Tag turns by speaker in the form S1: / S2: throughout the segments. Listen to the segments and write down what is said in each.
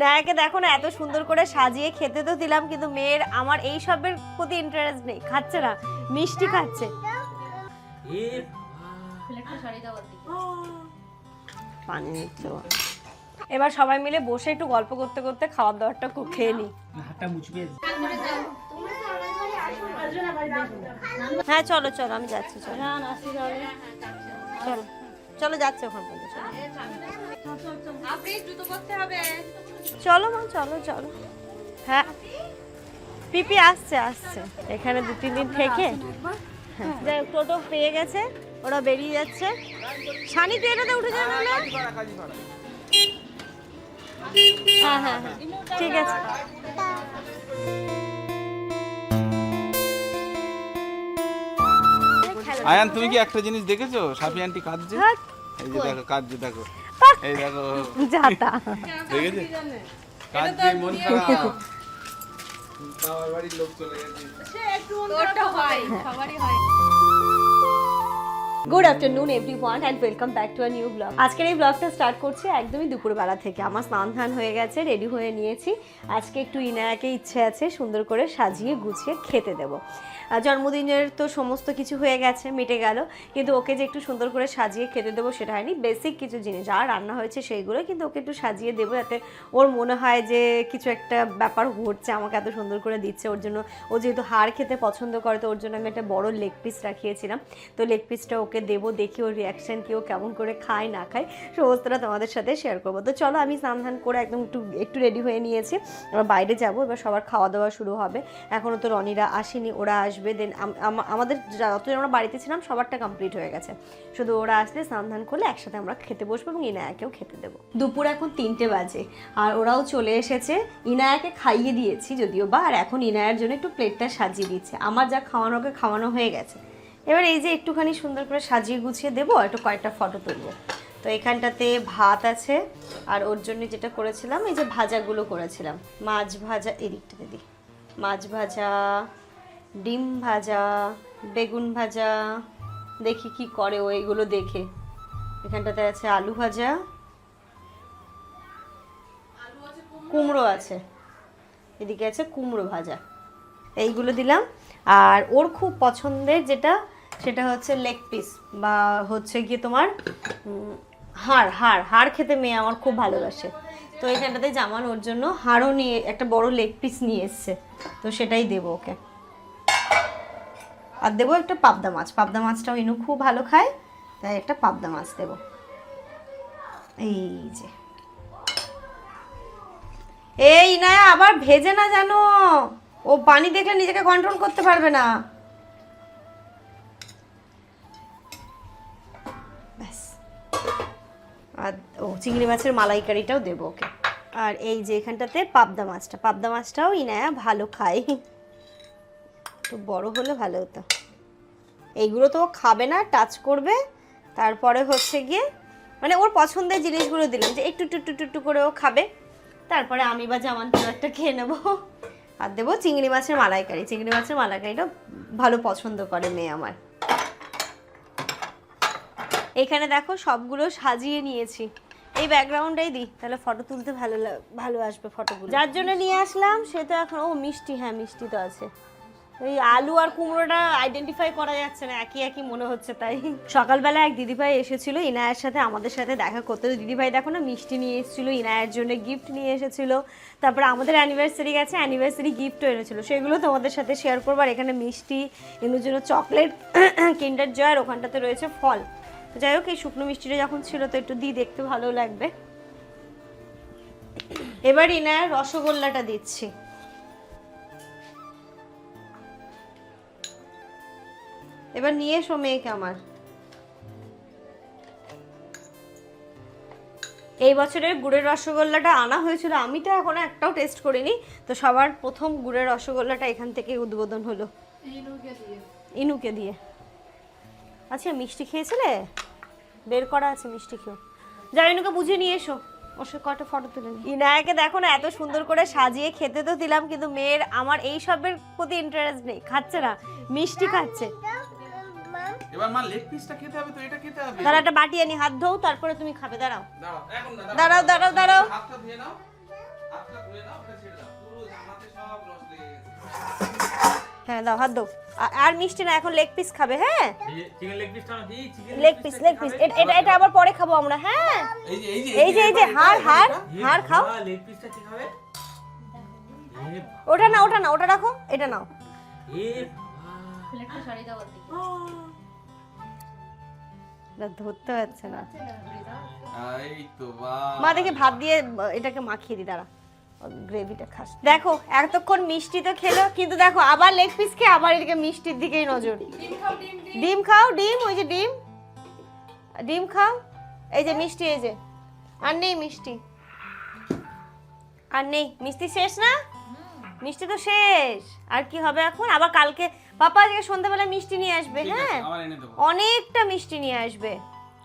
S1: ইনায়াকে দেখো না এত সুন্দর করে সাজিয়ে খেতে তো দিলাম কিন্তু মেয়ের আমার এই সবের প্রতি ইন্টারেস্ট নেই। খাচ্ছে না মিষ্টি খাচ্ছে।
S2: এ
S1: পানি নিচ্ছে এবার সবাই মিলে বসে একটু গল্প করতে করতে খাবার দাবারটা কো- খেয়ে নি। হ্যাঁ চলো চলো আমি যাচ্ছি চলো। চলো চলো যাচ্ছে ওখান পর্যন্ত চলো। চলো মা চলো চলো। হ্যাঁ। পিপি আসছে আসছে। এখানে দু তিন দিন থেকে। হ্যাঁ যাই টোটো পেয়ে গেছে। ওরা বেরিয়ে যাচ্ছে। সানি তুই এটাতে উঠে যাবে না? হ্যাঁ হ্যাঁ হ্যাঁ। ঠিক আছে।
S3: আয়ান তুমি কি একটা জিনিস দেখেছ? সাফি আন্টি কাঁদছে।
S1: হ্যাঁ,
S3: এই যে দেখো কাঁদছে দেখো! এই দেখো।
S1: যাতা।
S3: দেখেছে? কাঁদছে মন খারাপ। বাবার বাড়ির লোক চলে গেছে।
S1: Good afternoon everyone and welcome back to a new blog আজকের এই ব্লগটা স্টার্ট করছি একদমই দুপুরবেলা থেকে। আমার স্নান ধান হয়ে গেছে রেডি হয়ে নিয়েছি। আজকে একটু ইনায়াকে ইচ্ছে আছে সুন্দর করে সাজিয়ে গুছিয়ে খেতে দেবো। আর জন্মদিনের তো সমস্ত কিছু হয়ে গেছে, মিটে গেল। কিন্তু ওকে যে একটু সুন্দর করে সাজিয়ে খেতে দেবো সেটা হয়নি। বেসিক কিছু জিনিস, যা রান্না হয়েছে সেইগুলো কিন্তু ওকে একটু সাজিয়ে দেবো যাতে ওর মনে হয় যে কিছু একটা ব্যাপার ঘটছে, আমাকে এত সুন্দর করে দিচ্ছে। ওর জন্য ও যেহেতু হাড় খেতে পছন্দ করে, তো ওর জন্য আমি একটা বড় লেগ পিস রাখিয়েছিলাম। তো লেগ পিসটা ওকে দেবো দেখি ওর রিয়াকশান কেউ কেমন করে খায়, না খায়, সমস্তটা তোমাদের সাথে শেয়ার করব। তো চলো, আমি স্নান করে একদম একটু একটু রেডি হয়ে নিয়েছি। এবার বাইরে যাব, এবার সবার খাওয়া দাওয়া শুরু হবে। এখনও তো রনিরা আসেনি, ওরা আসবে দেন আমাদের যতজন আমরা বাড়িতে ছিলাম, সবারটা কমপ্লিট হয়ে গেছে। শুধু ওরা আসলে স্নান করলে একসাথে আমরা খেতে বসবো এবং ইনায়াকেও খেতে দেবো। দুপুর এখন তিনটে বাজে, আর ওরাও চলে এসেছে। ইনায়াকে খাইয়ে দিয়েছি যদিও বা, আর এখন ইনায়ার জন্য একটু প্লেটটা সাজিয়ে দিচ্ছে। আমার যা খাওয়ানোকে খাওয়ানো হয়ে গেছে। এবার এই যে একটুখানি সুন্দর করে সাজিয়ে গুছিয়ে দেবো একটু কয়েকটা ফটো তুলবো। তো এখানটাতে ভাত আছে, আর ওর জন্য যেটা করেছিলাম, এই যে ভাজাগুলো করেছিলাম। মাছ ভাজা এদিকটাতে দিই। মাছ ভাজা, ডিম ভাজা, বেগুন ভাজা, দেখি কি করে ও এগুলো দেখে। এখানটাতে আছে আলু ভাজা। কুমড়ো আছে। এদিকে আছে কুমড়ো ভাজা। এইগুলো দিলাম। আর ওর খুব পছন্দের যেটা, সেটা হচ্ছে লেগ পিস বা হচ্ছে গিয়ে তোমার হাড় হাড় হাড় খেতে মেয়ে আমার খুব ভালোবাসে। তো এখানটাতে জামান ওর জন্য হাড়ও নিয়ে, একটা বড় লেগ পিস নিয়ে এসছে। তো সেটাই দেবো ওকে। আর দেবো একটা পাবদা মাছ। পাবদা মাছটাও ইনু খুব ভালো খায়, তাই একটা পাবদা মাছ দেবো। এই যে। এই না, আবার ভেজে না জানো? ও পানি দেখলে নিজেকে কন্ট্রোল করতে পারবে না। ব্যাস। আর ও চিংড়ি মাছের মালাইকারিটাও দেবো ওকে। আর এই যে এখানটাতে পাবদা মাছটা, পাবদা মাছটাও ইনায়া ভালো খায়। তো বড় হলে ভালো হতো। এইগুলো তো খাবে না টাচ করবে। তারপরে হচ্ছে গিয়ে মানে ওর পছন্দের জিনিসগুলো দিলাম যে একটু টুটু টুটু করে ও খাবে। তারপরে আমি বা জামান একটা খেয়ে নেব। আর দেবো। চিংড়ি মাছের মালাইকারি। চিংড়ি মাছের মালাইকারিটা ভালো পছন্দ করে মেয়ে আমার। এখানে দেখো সবগুলো সাজিয়ে নিয়েছি। এই ব্যাকগ্রাউন্ডটাই দিই, তাহলে ফটো তুলতে ভালো ভালো আসবে ফটোগুলো যার জন্য নিয়ে আসলাম, সে তো এখন, ও মিষ্টি হ্যাঁ মিষ্টি তো আছে। এই আলু আর কুমড়োটা আইডেন্টিফাই করা যাচ্ছে না, একই একই মনে হচ্ছে তাই। সকালবেলা এক দিদিভাই এসেছিল ইনায়ের সাথে, আমাদের সাথে দেখা করতে। দিদিভাই দেখো না, মিষ্টি নিয়ে এসেছিল, ইনায়ের জন্য গিফট নিয়ে এসেছিল। তারপরে আমাদের অ্যানিভার্সারি গেছে অ্যানিভার্সারি গিফটও এনেছিল। সেগুলো তোমাদের সাথে শেয়ার করব। আর এখানে মিষ্টি, এগুলোর জন্য চকলেট কিন্ডার জয়ের ওখানটাতে রয়েছে ফল। যাই হোক, এই শুকনো মিষ্টিটা যখন ছিল, তো একটু দিই দেখতে ভালো লাগবে। এবার ইনায়ের রসগোল্লাটা দিচ্ছি। এবার নিয়ে এসো মেয়েকে আমার। এই বছরের গুড়ের রসগোল্লাটা আনা হয়েছিল আমি তো এখনও একটাও টেস্ট করিনি তো সবার প্রথম গুড়ের রসগোল্লাটা এখান থেকে উদ্বোধন হলো। ইনুকে দিয়ে। আচ্ছা মিষ্টি খেয়েছিলে? বের করা আছে মিষ্টি খেয়েও। যাই ইনুকে বুঝে নিয়ে এসো। ওর সাথে কটা ফটো তুলে ইনায়াকে দেখো না এত সুন্দর করে সাজিয়ে খেতে তো দিলাম কিন্তু মেয়ের আমার এই সবের প্রতি ইন্টারেস্ট নেই খাচ্ছে না মিষ্টি খাচ্ছে।
S3: এবার মা লেগ পিসটা খেতে হবে তো এটা খেতে হবে।
S1: দাঁড়া একটা বাটি আনি হাত ধোও তারপরে তুমি খাবে দাঁড়াও।
S3: দাঁড়াও এখন না
S1: দাঁড়াও দাঁড়াও দাঁড়াও
S3: হাতটা ধুয়ে নাও খুলে নাও ওটা ছেড়ে দাও। পুরো জামাতে সব রস লেগে গেছে।
S1: হ্যাঁ দাও হাত দাও আর মিষ্টি না এখন লেগ পিস খাবে হ্যাঁ?
S2: চিকেন লেগ পিসটা না দিই chicken
S1: leg piece leg piece এটা এটা আবার পরে খাব আমরা হ্যাঁ?
S3: এই যে এই যে
S1: এই যে এই যে হাড় হাড় হাড় খাও।
S2: লেগ পিসটা কি খাবে?
S1: ওটা না ওটা না ওটা রাখো এটা নাও।
S2: এ
S1: না, ধরতে পারছে না। মা দেখি ভাত দিয়ে এটাকে মাখিয়ে দি দাঁড়া। গ্রেভিটা খাস। দেখো এতক্ষণ মিষ্টি তো খেলো কিন্তু দেখো আবার লেগ পিস খেয়ে আবার এদিকে মিষ্টির দিকেই নজর। ডিম খাও ডিম ওই যে ডিম। ডিম খাও। এই যে মিষ্টি এই যে। আর নেই মিষ্টি। আর নেই। মিষ্টি শেষ না? মিষ্টি তো শেষ। আর কি হবে এখন? আবার কালকে পাপা আজকে সন্ধ্যাবেলা মিষ্টি নিয়ে আসবে হ্যাঁ? অনেকটা মিষ্টি নিয়ে আসবে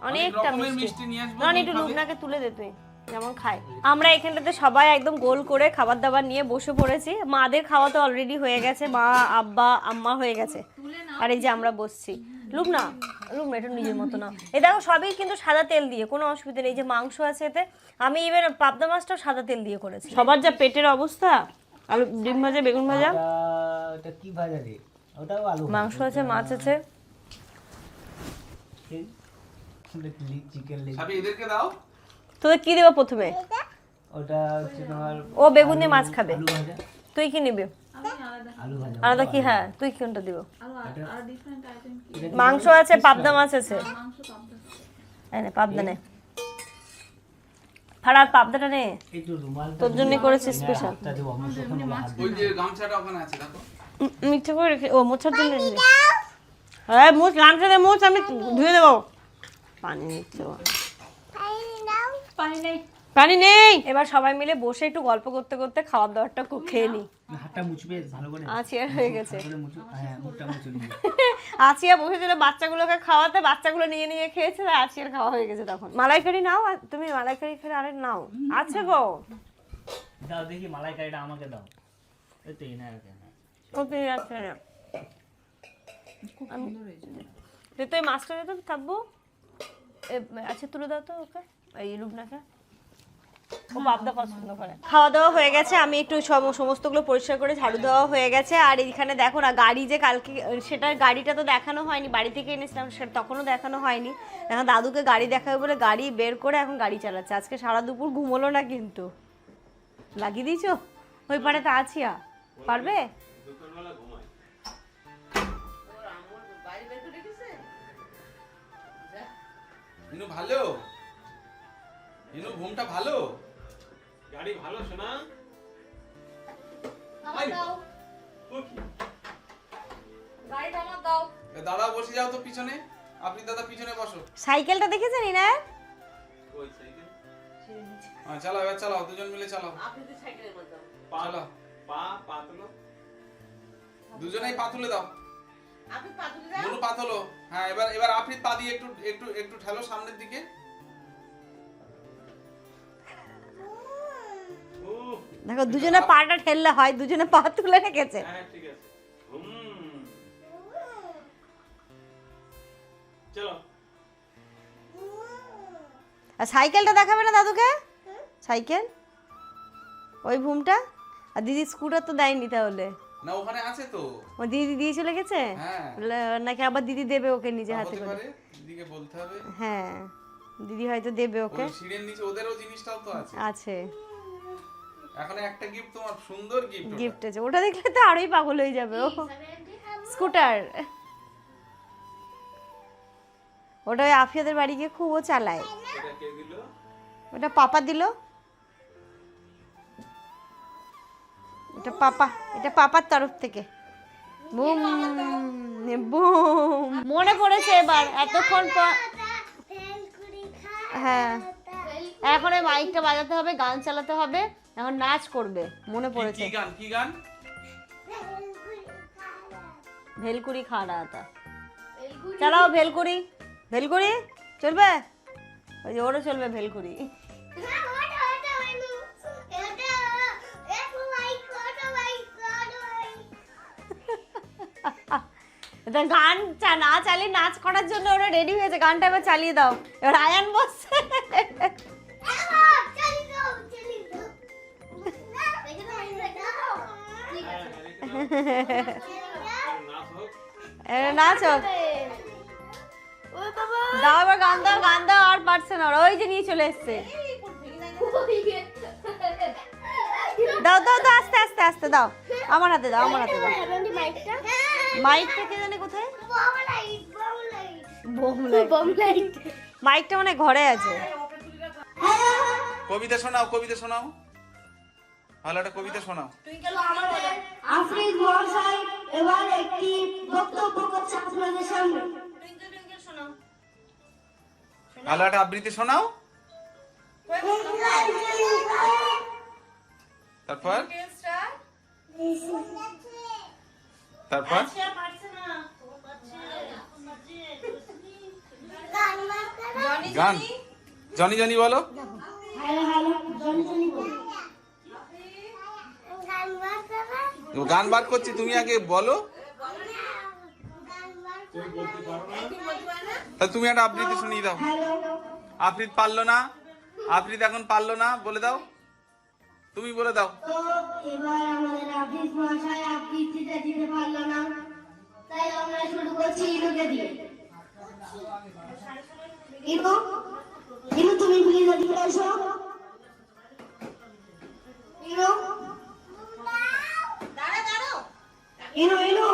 S1: অনেকটা মিষ্টি।
S3: নিয়ে আসব,
S1: নন
S3: তুমি
S1: একটু লুবনাকে তুলে দে তুই যেমন খায়। আমরা এখানটাতে সবাই একদম গোল করে খাবার দাবার নিয়ে বসে পড়েছি। মাদের খাওয়া তো অলরেডি হয়ে গেছে মা আব্বা আম্মা হয়ে গেছে। আর এই যে আমরা বসছি। লুবনা লুবনা একটু নিজের মতো না। এ দেখো সবই কিন্তু সাদা তেল দিয়ে কোনো অসুবিধা নেই। এই যে মাংস আছে এতে আমি এবার পাবদা মাছটাও সাদা তেল দিয়ে করেছি। সবার যা পেটের অবস্থা আলু ডিম ভাজা বেগুন ভাজা।
S4: ওটা কি ভাজা রে? ওটাও আলু
S1: মাংস আছে মাছ আছে।
S4: চিকেন লেগ
S3: এদেরকে দাও।
S1: তোদের কি দেবো প্রথমে?
S4: ওটা হচ্ছে তোমার
S1: ও বেগুন দিয়ে মাছ খাবে। তুই কি নিবি? আলাদা। কি? হ্যাঁ তুই কোনটা দিব? মাংস আছে পাবদা মাছ আছে। এই পাবদা নে। ফারাদ পাবদাটা নে। তোর জন্য করেছি স্পেশাল
S3: ওই যে গামছাটা ওখানে আছে দেখো।
S1: মিঠে করে রেখে ও মোছার জন্য হ্যাঁ মুছ গামছা দে মুছ আমি ধুয়ে দেবো। পানি নিচ্ছে ও। পানি নেই। এবার সবাই মিলে বসে একটু গল্প করতে করতে খাবার দাবারটা কো- খেয়ে নি।
S4: হাতটা মুছবে ভালো করে।
S1: আছিয়া হয়ে গেছে।
S4: হ্যাঁ
S1: আছিয়া বসেছিল বাচ্চাগুলোকে খাওয়াতে বাচ্চাগুলো নিয়ে নিয়ে খেয়েছে তাই আছিয়ার খাওয়া হয়ে গেছে তখন। মালাইকারি নাও আর তুমি মালাইকারি খেলে আরে নাও। আছে গো।
S4: দাও দেখি মালাইকারিটা আমাকে দাও। এই তো এনে রাখে হ্যাঁ।
S1: ও পেয়ে যাচ্ছে না দে তো এই মাছটা দে তো থাকব। আচ্ছা তুলে দাও তো ওকে এই ও বাপদা পছন্দ করে। খাওয়া দাওয়া হয়ে গেছে আমি একটু সম- সমস্তগুলো পরিষ্কার করে ঝাড়ু দেওয়া হয়ে গেছে আর এইখানে দেখো না গাড়ি যে কালকে সেটার গাড়িটা তো দেখানো হয়নি বাড়ি থেকে এনেছিলাম সেটা তখনও দেখানো হয়নি। এখন দাদুকে গাড়ি দেখাবে বলে গাড়ি বের করে এখন গাড়ি চালাচ্ছে আজকে সারা দুপুর ঘুমোলো না কিন্তু। লাগিয়ে দিয়েছ? ওই পারে তা আছিয়া পারবে?
S3: ইনু ভালো? ইনু ঘুমটা ভালো?
S2: গাড়ি ভালো শোনা
S3: এ দাদা বসে যাও তো পিছনে। আপনি দাদা পিছনে বসো।
S1: সাইকেলটা দেখেছেন না
S2: ওই সাইকেল।
S3: হ্যাঁ চালাও এবার চালাও দুজন মিলে চালাও।
S2: পা
S3: চালাও।
S2: পা পা
S3: দুজনেই পা তুলে দাও। দুটো পা তোলো হ্যাঁ এবার এবার আফরিদ পা দিয়ে একটু একটু একটু ঠেলো সামনের দিকে।
S1: দেখো দুজনে পাটা ঠেললে হয় দুজনে পা তুলে রেখেছে।
S2: হ্যাঁ ঠিক আছে। চলো।
S1: আর সাইকেলটা দেখাবে না দাদুকে? সাইকেল? ওই ভুমটা আর দিদি স্কুটার তো দেয়নি তাহলে।
S3: না ওখানে আছে তো।
S1: ও দিদি দিয়ে চলে গেছে?
S3: হ্যাঁ।
S1: নাকি আবার দিদি দেবে ওকে নিজে হাতে করে?
S3: দিদিকে বলতে হবে।
S1: হ্যাঁ দিদি হয়তো দেবে ওকে।
S3: সিঁড়ির নিচে ওদেরও জিনিসটাও তো আছে।
S1: আছে।
S3: এখন একটা গিফট তোমার সুন্দর গিফট
S1: গিফট আছে। ওটা দেখলে তো আরোই পাগল হয়ে যাবে ও। স্কুটার। ওটা আফিয়াদের বাড়ি গিয়ে খুব ও চালায়। ওটা পাপা দিল? এটা পাপা এটা পাপার তরফ থেকে। Boom boom. মনে পড়েছে এবার এতক্ষণ পর হ্যাঁ। এখন এই মাইকটা বাজাতে হবে গান চালাতে হবে এখন নাচ করবে মনে পড়েছে।
S3: কি গান কি গান?
S1: ভেলকুড়ি খাড়া আতা চালাও ভেলকুড়ি। ভেলকুড়ি চলবে? ওই ওরও চলবে ভেলকুড়ি। গান না চালিয়ে নাচ করার জন্য ওরা রেডি হয়েছে। গানটা এবার চালিয়ে দাও। এবার আয়ান বসছে।
S2: নাচ।
S1: দাও, এবার গান দাও গান দাও, আর পারছে না ওরা। ওই যে চলে এসছে। দাও দাও দাও, আস্তে আস্তে আস্তে, দাও। আমার হাতে দাও, আমার হাতে দাও। মাইকটা কে জানে কোথায়? বোম লাইট মাইকটা মানে ঘরে আছে।
S3: কবিতা শোনাও কবিতা শোনাও। ভালো একটা কবিতা শোনাও।
S5: আফরিদ মহাশয় এবার একটি বক্তব্য করছে আপনাদের সামনে।
S3: ভালো একটা আবৃত্তি শোনাও। তারপর? তারপর? গান জনি জনি বলো। গান বার করছি তুমি আগে বলো। তা তুমি একটা আবৃত্তি শুনিয়ে দাও।
S5: হ্যালো
S3: পারল না। আফরিদ এখন পারল না বলে দাও। তুমি বলে দাও।
S5: এবার আমাদের আফিস মহাশয় আবৃত্তিটা দিতে পারল না। তাই আমরা শুরু করছি ইনুকে দিয়ে। ইনু ইনু তুমি প্লিজ এদিকে এসো। ইনু ইনু ইনু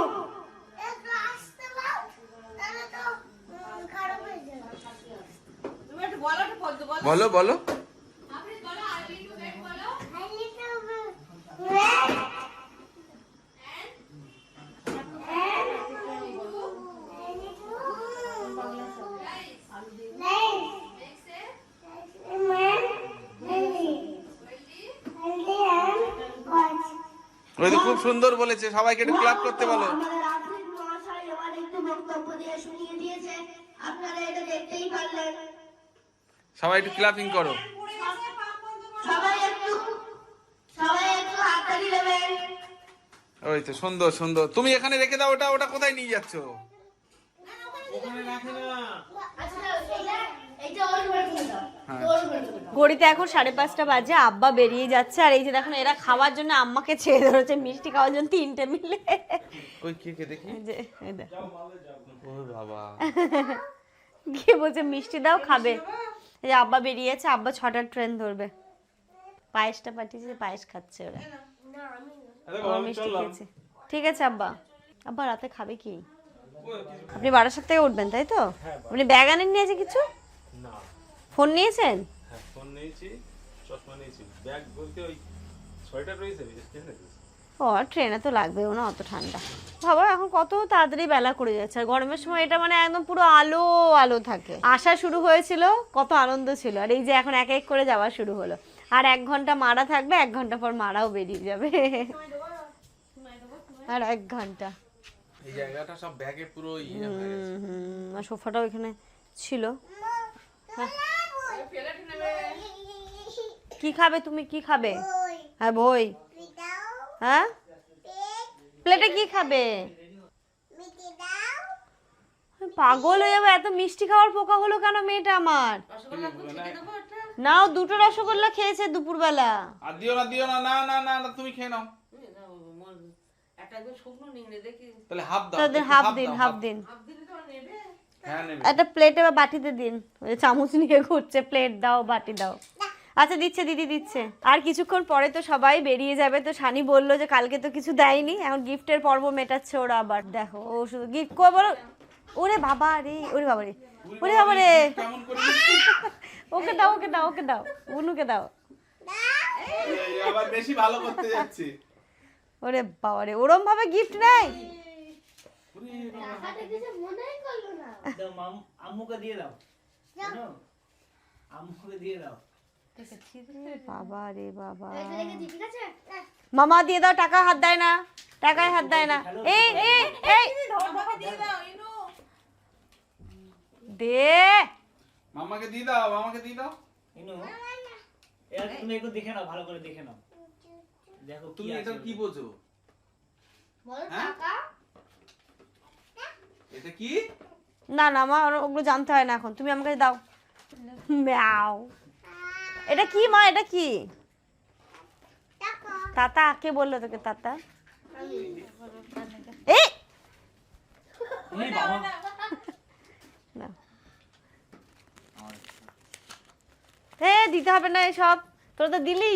S3: বলো বলো। ওই তো খুব সুন্দর বলেছে, সবাইকে একটু ক্লাব করতে বলো। সবাই একটু ক্লাপিং করো।
S5: সবাই
S3: ওই তো সুন্দর সুন্দর। তুমি এখানে রেখে দাও ওটা ওটা কোথায় নিয়ে যাচ্ছ?
S5: আচ্ছা
S3: হ্যাঁ।
S1: ঘড়িতে এখন সাড়ে পাঁচটা বাজে আব্বা বেরিয়ে যাচ্ছে আর এই যে দেখুন এরা খাওয়ার জন্য আম্মাকে ছেড়ে ধরেছে মিষ্টি খাওয়ার জন্য তিনটে মিলে।
S3: ওই কে কে দেখি। বাবা।
S1: গিয়ে বলছে মিষ্টি দাও খাবে। এই যে আব্বা বেরিয়েছে আব্বা ছটার ট্রেন ধরবে। পায়েসটা পাঠিয়েছে পায়েস খাচ্ছে ওরা। ঠিক আছে আব্বা। আব্বা রাতে খাবে কি? আপনি বারাসাত থেকে উঠবেন তাই তো? আপনি ব্যাগ আনেন নিয়েছে কিছু? ফোন নিয়েছেন?
S2: হ্যাঁ ফোন নিয়েছি চশমা নিয়েছি। ব্যাগ বলতে ওই সোয়েটার রয়েছে
S1: ও ট্রেনে তো লাগবেও না অত ঠান্ডা। বাবা এখন কত তাড়াতাড়ি বেলা করে যাচ্ছে। আর গরমের সময় এটা মানে একদম পুরো আলো আলো থাকে। আসা শুরু হয়েছিল কত আনন্দ ছিল। আর এই যে এখন এক এক করে যাওয়া শুরু হলো। আর এক ঘণ্টা মারা থাকবে এক ঘণ্টা পর মারাও বেরিয়ে যাবে। আর এক ঘণ্টা।
S3: এই জায়গাটা সব ব্যাগে পুরো ইয়ে হয়ে গেছে।
S1: হুম, হুম, আর সোফাটাও এখানে ছিল। হ্যাঁ। কি খাবে তুমি? কি খাবে? হ্যাঁ বই। হ্যাঁ? প্লেটে কি খাবে? পাগল হয়ে যাবে এত মিষ্টি খাওয়ার পোকা হলো কেন মেয়েটা আমার? নাও দুটো রসগোল্লা খেয়েছে দুপুরবেলা।
S3: আর দিও না দিও না না না না না, তুমি খেয়ে নাও। তাহলে হাফ দাও
S1: তাদের হাফ দিন হাফ দিন।
S3: হ্যাঁ
S1: একটা প্লেটে বা বাটিতে দিন ওই চামচ নিয়ে ঘুরছে প্লেট দাও বাটি দাও। আচ্ছা দিচ্ছে দিদি দিচ্ছে। আর কিছুক্ষণ পরে তো সবাই বেরিয়ে যাবে তো সানি বলল যে কালকে তো কিছু দেয়নি এখন গিফটের পর্ব মেটাচ্ছে ওরা আবার। দেখো ও শুধু গিফট কো বলো। ওরে বাবা রে ওরে বাবা রে। ওরে বাবা রে ওকে দাও ওকে দাও ওকে দাও। উনুকে দাও।
S3: আবার বেশি ভালো করতে যাচ্ছি।
S1: ওরে বাবা রে ওরম ভাবে গিফট নেই?
S5: টাকাটা কিছু মনেই করল না
S4: দাও মাম- আম্মুকে দিয়ে দাও। আম্মুকে দিয়ে দাও।
S1: বাবা। রে বাবা মামা দিয়ে দাও টাকা হাত দেয় না। টাকায় হাত দেয় না। এই এই এই। দে।
S3: মামাকে দিয়ে দাও মামাকে দিয়ে দাও।
S4: ইনু এবার তুমি একটু দেখে নাও ভালো করে দেখে নাও। দেখো
S3: তুমি এটা কি বোঝো?
S5: বলো
S3: হ্যাঁ?
S5: টাকা।
S3: এটা কি?
S1: না না মা ওর- ওগুলো জানতে হয় না এখন। তুমি আমাকে দাও। ম্যাও। এটা কি মা এটা কি?
S5: টাকা।
S1: তাতা কে বলল তোকে তাতা? এই!
S4: এই বাবা
S1: না এ দিতে হবে না এসব। তোরা তো দিলি।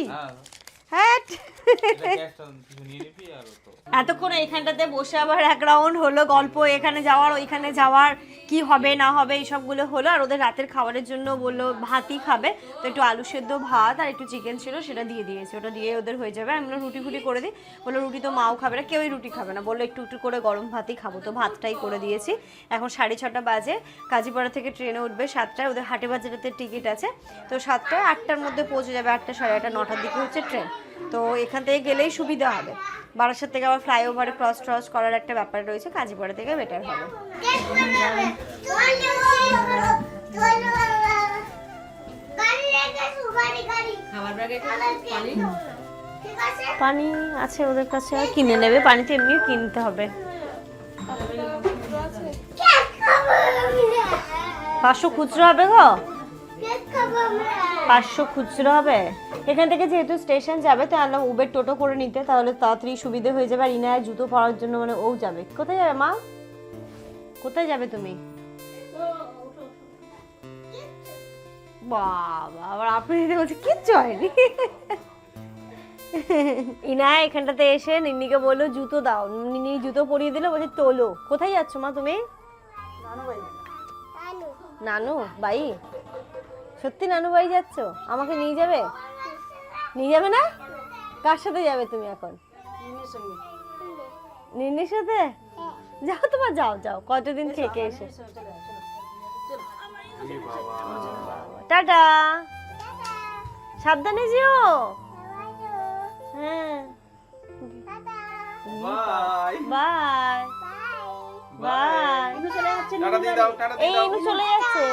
S1: এতক্ষণ এইখানটাতে বসে আবার এক রাউন্ড হলো গল্প, এখানে যাওয়ার, ওইখানে যাওয়ার, কি হবে, না হবে, এইসবগুলো হলো, আর ওদের রাতের খাবারের জন্য বলল ভাতই খাবে, তো একটু আলু সেদ্ধ ভাত আর একটু চিকেন ছিল, সেটা দিয়ে দিয়েছে, ওটা দিয়ে ওদের হয়ে যাবে, আমি রুটি ফুটি করে দিই, বলল, রুটি তো মাও খাবে না, কেউই রুটি খাবে না, বলল, একটু একটু করে গরম ভাতই খাব, তো ভাতটাই করে দিয়েছি, এখন সাড়ে ছটা বাজে, কাজীপাড়া থেকে ট্রেনে উঠবে সাতটায়, ওদের হাটে বাজারেতে টিকিট আছে, তো সাতটায় আটটার মধ্যে পৌঁছে যাবে, আটটা সাড়ে আটটা, নটার দিকে হচ্ছে ট্রেন। তো এখান থেকে গেলেই সুবিধা হবে। বারাসাত থেকে আবার ফ্লাইওভারে ক্রস ট্রস করার একটা ব্যাপার রয়েছে, কাজীপাড়া থেকে বেটার হবে। পানি আছে ওদের কাছে আর কিনে নেবে। পানি তো এমনিও কিনতে হবে। পাঁচশো খুচরো হবে গো? পাঁচশো খুচরো হবে? এখান থেকে যেহেতু স্টেশন যাবে তো আমরা উবের টোটো করে নিতে তাহলে তাড়াতাড়ি সুবিধে হয়ে যাবে। আর ইনায় জুতো পরার জন্য মানে ও যাবে। কোথায় যাবে মা? কোথায় যাবে তুমি? বাবা আবার আপনি দিদি বলছে কিচ্ছু হয়নি। ইনায় এখানটাতে এসে নিন্নিকে বলল জুতো দাও। নিনি জুতো পরিয়ে দিল বলছে তোলো। কোথায় যাচ্ছ মা তুমি? নানু বাই। সত্যি নানু বাড়ি যাচ্ছ? আমাকে নিয়ে যাবে? নিয়ে যাবে না? কার সাথে যাবে তুমি এখন? নিন্নির সাথে? যাও তোমার যাও যাও কতদিন থেকে এসে টাটা। সাবধানে যেও। হ্যাঁ।
S3: বাই।
S1: বাই। বাই। এই ইনু চলে যাচ্ছে।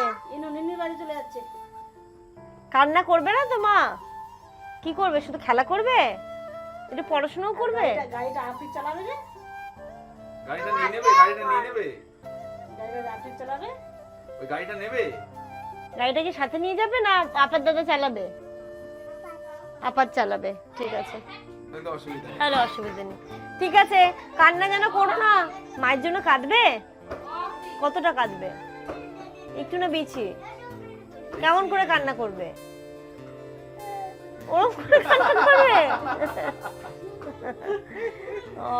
S1: কান্না করবে না তো মা? কি করবে? শুধু খেলা করবে? একটু পড়াশোনাও করবে?
S3: গাড়িটা নিয়ে নেবে গাড়িটা নিয়ে নেবে। ওই গাড়িটা নেবে।
S1: গাড়িটা কি সাথে নিয়ে যাবে না আপার দাদা চালাবে? আপার চালাবে ঠিক আছে।
S3: তাহলে অসুবিধা নেই।
S1: ঠিক আছে কান্না যেন করো না। মায়ের জন্য কাঁদবে? কতটা কাঁদবে? একটু না বিছি কেমন করে কান্না করবে? ওরকম করে কান্না করবে ও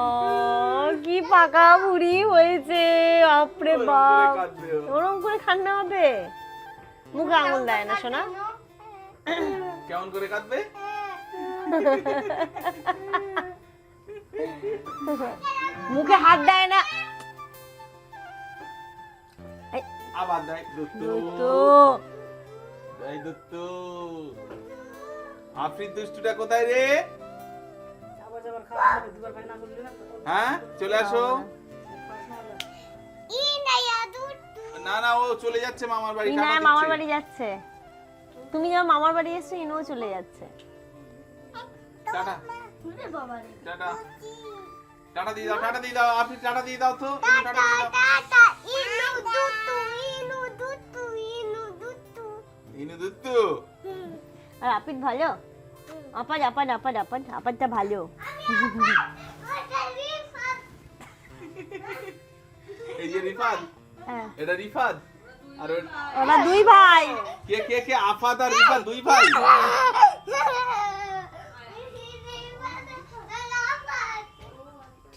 S1: কি পাকা বুড়ি হয়েছে বাপরে বাপ। ওরকম করে কান্না হবে? মুখে আঙুল দেয় না শোনা।
S3: কেমন করে কাঁদবে?
S1: মুখে হাত দেয় না।
S3: আবার দেয়।
S1: তো
S3: এই দুত্তু আফ্রিদ দুষ্টুটা কোথায় রে? হ্যাঁ চলে আসো। না না ও চলে যাচ্ছে মামার বাড়ি টাকা
S1: মামার বাড়ি যাচ্ছে। তুমি যা মামার বাড়ি এসছো ইনুও চলে যাচ্ছে।
S3: টাটা। টাটা। টাটা দিয়ে দাও টাটা দিয়ে দাও আপনি টাটা দিয়ে দাও তো। ইনু টাটা দিয়ে দাও। ইনু দুত্তু।
S1: আর আপিত ভালো? আপাদ আপাদ আপাদ আপাদ আপাদটা ভালো।
S3: এই যে রিফাত
S1: হ্যাঁ।
S3: এটা রিফাত। আর ওরা
S1: দুই ভাই।
S3: কে কে কে? আফাত আর রিফাত দুই ভাই।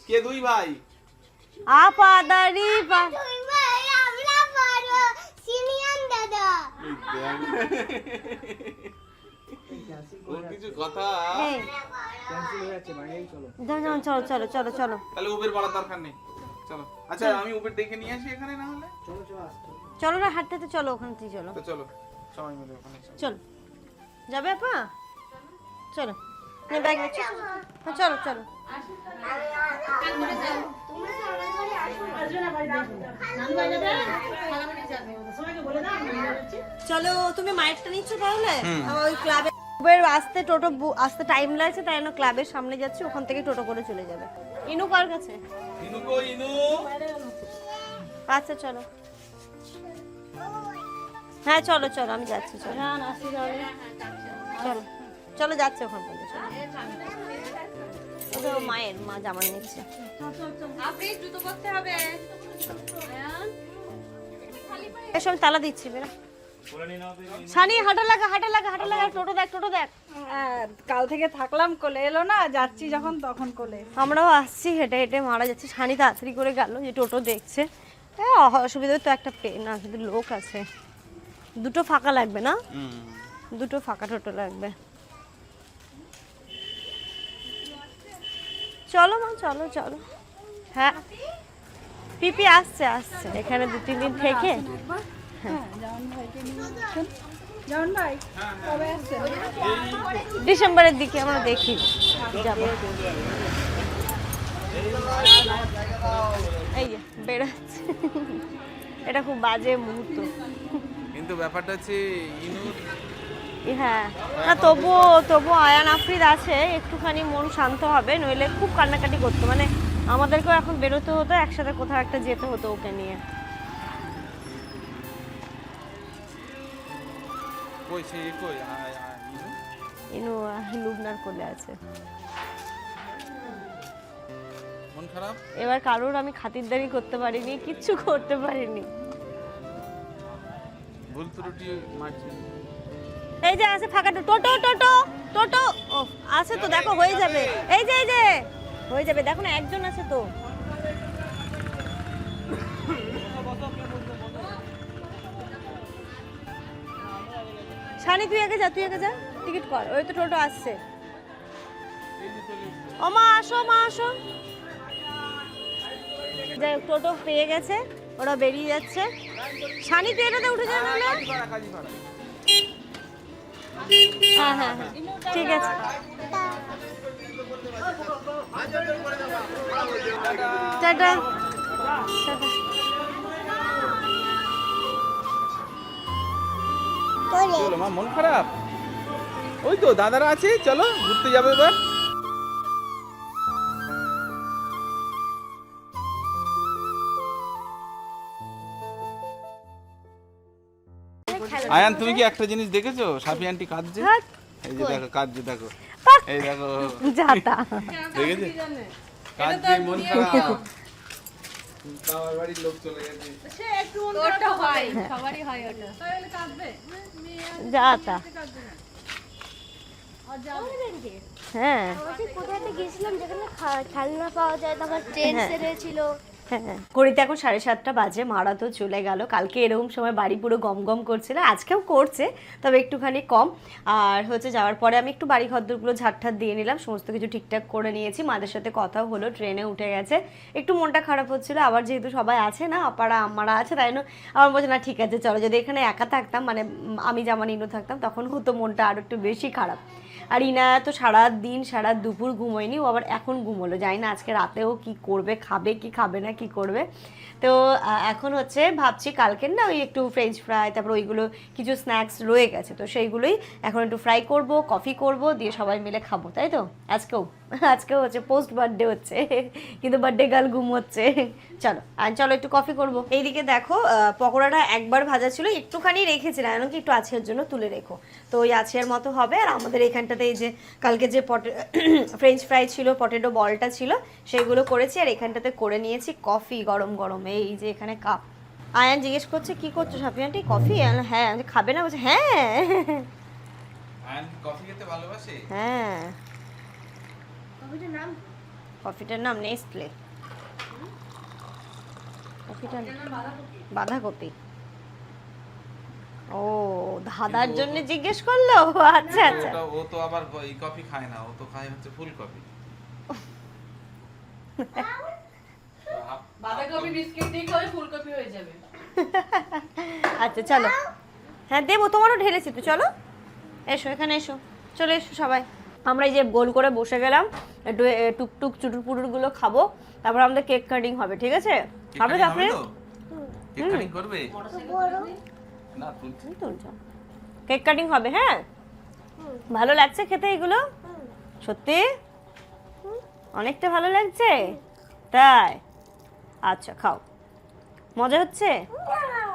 S3: কে দুই ভাই?
S1: আপাদ আর রিফা
S3: ওর কিছু কথা
S1: এই, যাও যাও চলো চলো চলো চলো
S3: তাহলে উবের বলার দরকার নেই চলো আচ্ছা আমি উবের ডেকে নিয়ে আসি এখানে না হলে
S1: চলো না হাঁটতে তো চলো ওখান থেকে চলো
S3: চলো সবাই মিলে ওখানে চলো।
S1: চলো যাবে আপা চলো ব্যাগ চলো, চলো চলো চলো তুমি মায়েরটা নিচ্ছ তাহলে? ওই ক্লাবে উবের আসতে টোটো বু- আসতে টাইম লাগছে তাই জন্য ক্লাবের সামনে যাচ্ছি ওখান থেকে টোটো করে চলে যাবে। ইনু কার কাছে?
S3: ইনু কো ইনু?
S1: আচ্ছা চলো। হ্যাঁ চলো চলো আমি যাচ্ছি চলো। চলো চলো যাচ্ছে ওখান পর্যন্ত চলো। তো মায়ের মা জামা নিচ্ছে। এসব আমি তালা দিচ্ছি বেরা।
S2: করে নিয়ে নাও তুমি
S1: সানি হাঁটা লাগা হাঁটা লাগা হাঁটা লাগা টোটো দেখ টোটো দেখ।
S6: হ্যাঁ, কাল থেকে থাকলাম কোলে এলো না যাচ্ছি যখন তখন কোলে।
S1: আমরাও আসছি হেঁটে হেঁটে মারা যাচ্ছে। সানি তাড়াতাড়ি করে গেল যে টোটো দেখছে। হ্যাঁ অসুবিধা তো একটা পে না কিন্তু লোক আছে। দুটো ফাঁকা লাগবে না? দুটো ফাঁকা টোটো লাগবে। চলো মা, চলো চলো। হ্যাঁ। পিপি আসছে আসছে। এখানে দু, তিন দিন থেকে।
S6: হ্যাঁ।
S1: ডিসেম্বরের দিকে আমরা দেখি, যাব। এই যে বেরোচ্ছে এটা খুব বাজে মুহূর্ত।
S3: কিন্তু ব্যাপারটা হচ্ছে, ইনুর
S1: হ্যাঁ। না তবুও তবুও আয়ান আফরিদ আছে একটুখানি মন শান্ত হবে নইলে খুব কান্নাকাটি করতো। মানে আমাদেরকেও এখন বেরোতে হতো একসাথে কোথাও একটা যেতে হতো ওকে নিয়ে।
S3: ইনু?
S1: লুবনার কোলে আছে।
S3: মন খারাপ?
S1: এবার কারোর আমি খাতিরদারি করতে পারিনি কিচ্ছু করতে পারিনি।
S3: ভুল ত্রুটি মারছে
S1: এই যে আছে ফাঁকা টোটো টোটো টোটো ও, আছে তো, দেখো, হয়ে যাবে। এই যে এই যে, হয়ে যাবে। দেখো না, একজন আছে তো। শানি, তুই আগে যা, তুই আগে যা। টিকিট কর। ওই তো টোটো আসছে। ও, মা, আসো মা, আসো। যাই টোটো পেয়ে গেছে। ওরা বেরিয়ে যাচ্ছে। শানি, তুই এটাতে উঠে যাবে না হ্যাঁ হ্যাঁ হ্যাঁ। ঠিক আছে। টাটা।
S3: মন খারাপ? ওই তো দাদারা আছে চলো ঘুরতে যাব এবার। আয়ান তুমি কি একটা জিনিস দেখেছ? সাফি আন্টি কাঁদছে?
S1: ধ্যাৎ,
S3: এই যে দেখো কাঁদছে দেখো। এই দেখো।
S1: যাতা।
S3: দেখেছে? কাঁদছে মন খারাপ আমার বাড়ির লোক চলে গেছে।
S1: যাতা। হ্যাঁ।
S5: কোথায় গেছিলাম যেখানে খেলনা পাওয়া যায় তখন ট্রেন
S1: হ্যাঁ।
S5: সেরেছিল
S1: হ্যাঁ ঘড়িতে এখন সাড়ে সাতটা বাজে, মারা তো চলে গেল। কালকে এরকম সময় বাড়ি পুরো গম গম করছিল, আজকেও করছে, তবে একটুখানি কম। আর হচ্ছে যাওয়ার পরে আমি একটু বাড়ি ঘরদোরগুলো ঝাড়ঠাট দিয়ে নিলাম, সমস্ত কিছু ঠিকঠাক করে নিয়েছি। মাদের সাথে কথাও হলো, ট্রেনে উঠে গেছে। একটু মনটা খারাপ হচ্ছিল, আবার যেহেতু সবাই আছে না, আপারা আমারা আছে, তাই আমার বলছে, না, ঠিক আছে, চলো। যদি এখানে একা থাকতাম মানে আমি যেমন ইনু থাকতাম, তখন হতো মনটা আরও একটু বেশি খারাপ। আর ইনা তো সারা দিন সারা দুপুর ঘুমোয়নি, ও আবার এখন ঘুমোলো। জানি না আজকে রাতেও কি করবে, খাবে, কি খাবে না, কি করবে। তো এখন হচ্ছে ভাবছি কালকের না ওই একটু ফ্রেঞ্চ ফ্রাই তারপর ওইগুলো কিছু স্ন্যাক্স রয়ে গেছে। তো সেইগুলোই এখন একটু ফ্রাই করব কফি করব, দিয়ে সবাই মিলে খাব, তাই তো? আজকেও আজকেও হচ্ছে পোস্ট বার্থডে হচ্ছে, কিন্তু বার্থডে গাল ঘুম হচ্ছে। চলো, আর চলো একটু কফি করব। এইদিকে দেখো পকোড়াটা একবার ভাজা ছিল, একটুখানি রেখেছিলাম, এমনকি একটু আছের জন্য তুলে রেখো। তো ওই আছের মতো হবে, আর আমাদের এখানটাতে এই যে কালকে যে পটে ফ্রেঞ্চ ফ্রাই ছিল পটেটো বলটা ছিল, সেইগুলো করেছি, আর এখানটাতে করে নিয়েছি কফি গরম গরম। এই যে এখানে কাপ আয়ান জিজ্ঞেস করছে কি করছ সাফি আন্টি? কফি হ্যাঁ খাবে না। বলছে হ্যাঁ।
S3: আয়ান কফি খেতে ভালোবাসে?
S1: হ্যাঁ। কফিটার নাম নেসলে কফিটার বাঁধাকপি। ও দাদার জন্য জিজ্ঞেস করল? আচ্ছা আচ্ছা।
S3: ও তো আবার এই কফি খায় না ও তো খায় হচ্ছে ফুল কফি
S7: বাঁধাকপি বিস্কিট দিয়ে খাবে ফুলকপি হয়ে যাবে।
S1: আচ্ছা চলো। হ্যাঁ দেবো তোমারও ঢেলেছি তো চলো। এসো এখানে এসো। চলে এসো সবাই। আমরা এই যে গোল করে বসে গেলাম একটু টুকটুক চুটুর পুটুরগুলো খাব। তারপর আমাদের কেক কাটিং হবে ঠিক আছে? হবে তো? আপনি
S3: কেক কাটিং করবে? না তুলছি।
S1: কেক কাটিং হবে হ্যাঁ? ভালো লাগছে খেতে এগুলো? সত্যি? অনেকটা ভালো লাগছে? তাই? আচ্ছা খাও। মজা হচ্ছে?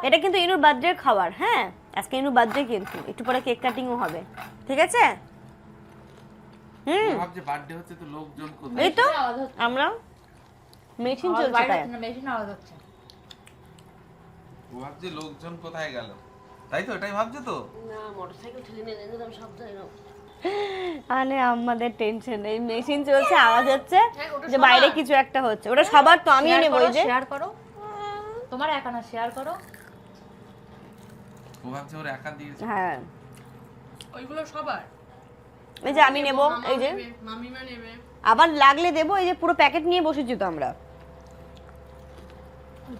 S1: এটা কিন্তু ইনুর বার্থডে খাবার হ্যাঁ? আজকে ইনুর বার্থডে কিন্তু একটু পরে কেক কাটিংও হবে। ঠিক আছে? হুম।
S3: ভাবছে বার্থডে হচ্ছে তো লোকজন কোথায়?
S1: এই তো আমরা মেশিন চলছে
S7: বাইরে
S1: তাই।
S7: না, মেশিন আওয়াজ হচ্ছে।
S3: ভাবছে লোকজন কোথায় গেল? তাই তো এটাই ভাবছে তো?
S1: আরে আমাদের টেনশন নেই মেশিন চলছে আওয়াজ হচ্ছে
S7: হ্যাঁ,
S1: যে বাইরে কিছু একটা হচ্ছে। ওটা সবার তো আমিও নেব ওই যে।
S7: শেয়ার করো। তোমার একা না শেয়ার করো।
S3: ও ভাবছে ওর একা দিয়েছে
S1: হ্যাঁ।
S7: ওইগুলো সবার।
S1: এই যে আমি নেব এই যে।
S7: মামিমা নেবে।
S1: আবার লাগলে দেবো এই যে পুরো প্যাকেট নিয়ে বসেছি তো আমরা।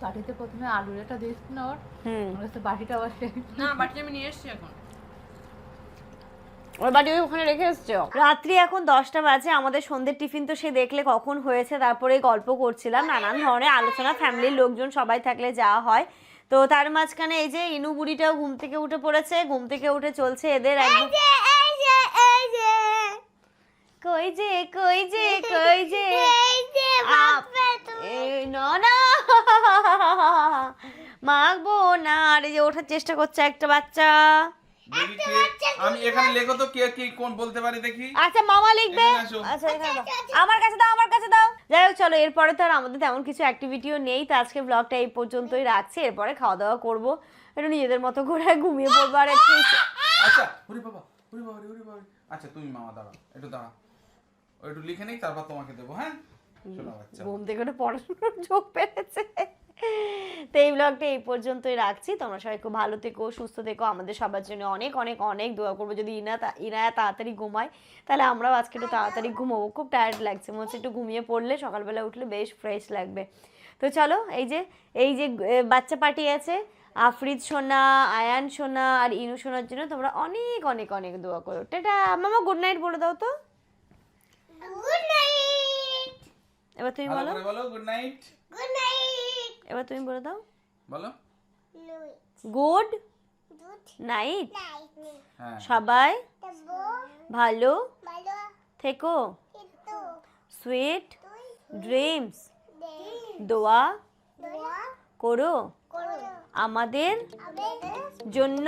S7: বাটিতে প্রথমে আলুর এটা দিস না ওর।
S1: হুম।
S7: বাটিটা আবার না বাটি আমি নিয়ে এসেছি এখন।
S1: ওর বাড়ি ওখানে রেখে এসছো? রাত্রি এখন দশটা বাজে আমাদের সন্ধ্যের টিফিন তো সে দেখলে কখন হয়েছে তারপরে গল্প করছিলাম নানান ধরনের আলোচনা ফ্যামিলির লোকজন সবাই থাকলে যাওয়া হয়। তো তার মাঝখানে এই যে ইনু বুড়িটাও ঘুম থেকে উঠে পড়েছে ঘুম থেকে উঠে চলছে এদের একদম কই যে কই যে কই যে?
S5: তুমি।
S1: না না। মাখবো না। আর এই যে ওঠার চেষ্টা করছে একটা বাচ্চা।
S3: আমি এখানে লেখো তো কে কি কোন বলতে পারি দেখি।
S1: আচ্ছা মামা লিখবে? আচ্ছা এখানে আমার কাছে দাও আমার কাছে দাও। যাই হোক চলো এরপরে তো আর আমাদের তেমন কিছু অ্যাক্টিভিটিও নেই। তো আজকে ব্লগটা এই পর্যন্তই রাখছি। এরপরে খাওয়া দাওয়া করব। একটু নিজেদের মতো করে ঘুমিয়ে পড়ব আর একটু।
S3: আচ্ছা ওরে বাবা ওরে বাবা ওরে বাবা। আচ্ছা তুমি মামা দাঁড়াও একটু দাঁড়াও। একটু লিখে নেই তারপর তোমাকে দেবো হ্যাঁ? শোনো বাচ্চা।
S1: ঘুম থেকে পড়াশোনার যোগ পেরেছে তো এই ব্লগটা এই পর্যন্তই রাখছি। তোমরা সবাই খুব ভালো থেকো সুস্থ থেকো। আমাদের সবার জন্য অনেক অনেক অনেক দোয়া করব। যদি ইনা তা- ইনায়া তাড়াতাড়ি ঘুমায় তাহলে আমরাও আজকে একটু তাড়াতাড়ি ঘুমাবো। খুব টায়ার্ড লাগছে। মনে হচ্ছে একটু ঘুমিয়ে পড়লে সকালবেলা উঠলে বেশ ফ্রেশ লাগবে। তো চলো এই যে এই যে বাচ্চা পার্টি আছে আফরিদ সোনা আয়ান সোনা আর ইনু সোনার জন্য তোমরা অনেক অনেক অনেক দোয়া করো। টাটা! মামা গুড নাইট বলে দাও তো।
S5: গুড নাইট
S1: এবার তুমি বলো।
S3: বলো গুড নাইট
S5: গুড নাইট
S1: এবার তুমি বলে দাও।
S3: বলো।
S1: গুড নাইট
S3: হ্যাঁ।
S1: সবাই ভালো
S5: ভালো।
S1: থেকো। সুইট ড্রিমস দোয়া
S5: দোয়া
S1: করো। আমাদের জন্য।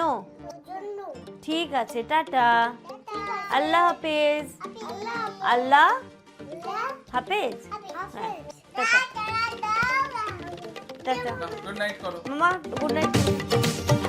S1: ঠিক আছে টাটা। আল্লাহ হাফেজ।
S5: আল্লাহ
S1: হাফেজ।
S5: হাফেজ।
S1: Tata.
S5: Tata
S1: tata
S3: good night করো
S1: মামা গুড নাইট